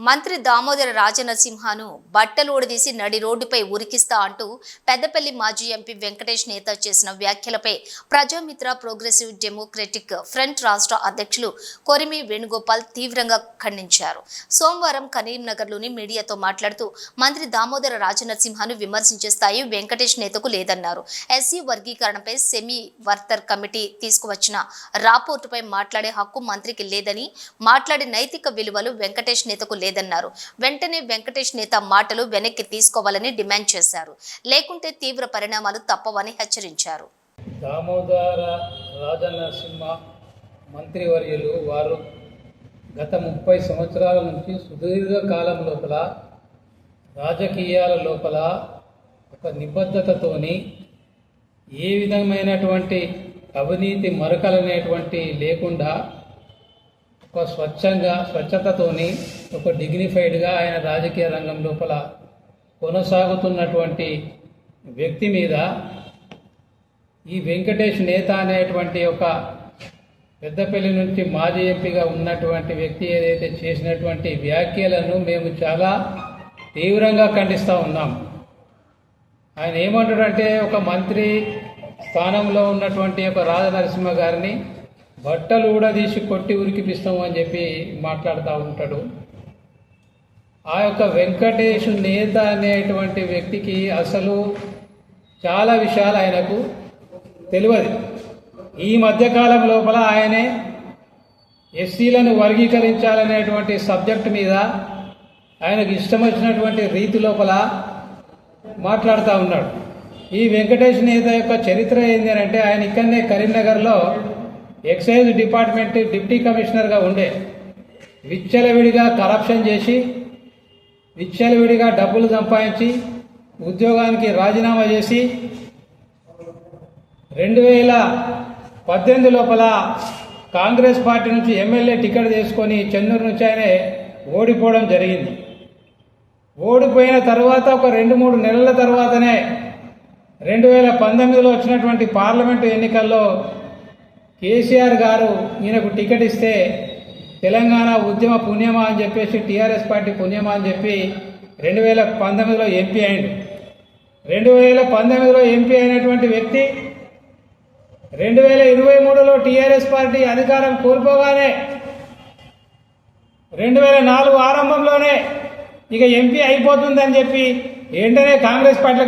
మంత్రి దామోదర రాజనరసింహను బట్టలు ఊడదీసి నడి రోడ్డుపై ఉరికిస్తా అంటూ పెద్దపల్లి మాజీ ఎంపీ వెంకటేష్ నేత చేసిన వ్యాఖ్యలపై ప్రజామిత్ర ప్రోగ్రెసివ్ డెమోక్రటిక్ ఫ్రంట్ రాష్ట్ర అధ్యక్షులు కొరిమి వేణుగోపాల్ తీవ్రంగా ఖండించారు. సోమవారం కరీంనగర్లోని మీడియాతో మాట్లాడుతూ మంత్రి దామోదర రాజనరసింహను విమర్శించే స్థాయి వెంకటేష్ నేతకు లేదన్నారు. ఎస్సీ వర్గీకరణపై సెమీ వర్తర్ కమిటీ తీసుకువచ్చిన రాపోర్టుపై మాట్లాడే హక్కు మంత్రికి లేదని మాట్లాడే నైతిక విలువలు వెంకటేష్ నేతకు లేదు లేదన్నారు. వెంటనే వెంకటేష్ నేత మాటలు వెనక్కి తీసుకోవాలని డిమాండ్ చేశారు. లేకుంటే తీవ్ర పరిణామాలు తప్పవని హెచ్చరించారు. దామోదర రాజనరసింహ మంత్రివర్యులు వారు గత ముప్పై సంవత్సరాల నుంచి సుదీర్ఘ కాలం లోపల రాజకీయాల లోపల ఒక నిబద్ధతతోని ఏ విధమైనటువంటి అవినీతి మరకలనేటువంటి లేకుండా ఒక స్వచ్ఛంగా స్వచ్ఛతతోని ఒక డిగ్నిఫైడ్గా ఆయన రాజకీయ రంగం లోపల కొనసాగుతున్నటువంటి వ్యక్తి మీద ఈ వెంకటేష్ నేత అనేటువంటి ఒక పెద్దపల్లి నుంచి మాజీ ఎంపీగా ఉన్నటువంటి వ్యక్తి ఏదైతే చేసినటువంటి వ్యాఖ్యలను మేము చాలా తీవ్రంగా ఖండిస్తూ ఉన్నాం. ఆయన ఏమంటాడంటే ఒక మంత్రి స్థానంలో ఉన్నటువంటి ఒక రాజనరసింహ గారిని బట్టలు కూడా తీసి కొట్టి ఉరికిపిస్తాం అని చెప్పి మాట్లాడుతూ ఉంటాడు. ఆ యొక్క వెంకటేష్ నేత అనేటువంటి వ్యక్తికి అసలు చాలా విషయాలు ఆయనకు తెలియదు. ఈ మధ్యకాలం లోపల ఆయనే ఎస్సీలను వర్గీకరించాలనేటువంటి సబ్జెక్ట్ మీద ఆయనకు ఇష్టం వచ్చినటువంటి రీతి లోపల మాట్లాడుతూ ఉన్నాడు. ఈ వెంకటేష్ నేత యొక్క చరిత్ర ఏంటి అంటే ఆయన ఇక్కడనే కరీంనగర్లో ఎక్సైజ్ డిపార్ట్మెంట్ డిప్టీ కమిషనర్గా ఉండే విచ్చలవిడిగా కరప్షన్ చేసి విచ్చలవిడిగా డబ్బులు సంపాదించి ఉద్యోగానికి రాజీనామా చేసి రెండు వేల పద్దెనిమిది లోపల కాంగ్రెస్ పార్టీ నుంచి ఎమ్మెల్యే టికెట్ తీసుకొని చెన్నూరు నుంచి ఆయన ఓడిపోవడం జరిగింది. ఓడిపోయిన తర్వాత ఒక రెండు మూడు నెలల తర్వాతనే రెండు వేల పంతొమ్మిదిలో వచ్చినటువంటి పార్లమెంటు ఎన్నికల్లో కేసీఆర్ గారు ఈయనకు టికెట్ ఇస్తే తెలంగాణ ఉద్యమ పుణ్యమా అని చెప్పేసి టీఆర్ఎస్ పార్టీ పుణ్యమా అని చెప్పి రెండు వేల పంతొమ్మిదిలో ఎంపీ అయిండు రెండు వేల పంతొమ్మిదిలో ఎంపీ అయినటువంటి వ్యక్తి రెండు వేల ఇరవై మూడులో టీఆర్ఎస్ పార్టీ అధికారం కోల్పోగానే రెండు వేల నాలుగు ఆరంభంలోనే ఇక ఎంపీ అయిపోతుందని చెప్పి వెంటనే కాంగ్రెస్ పార్టీ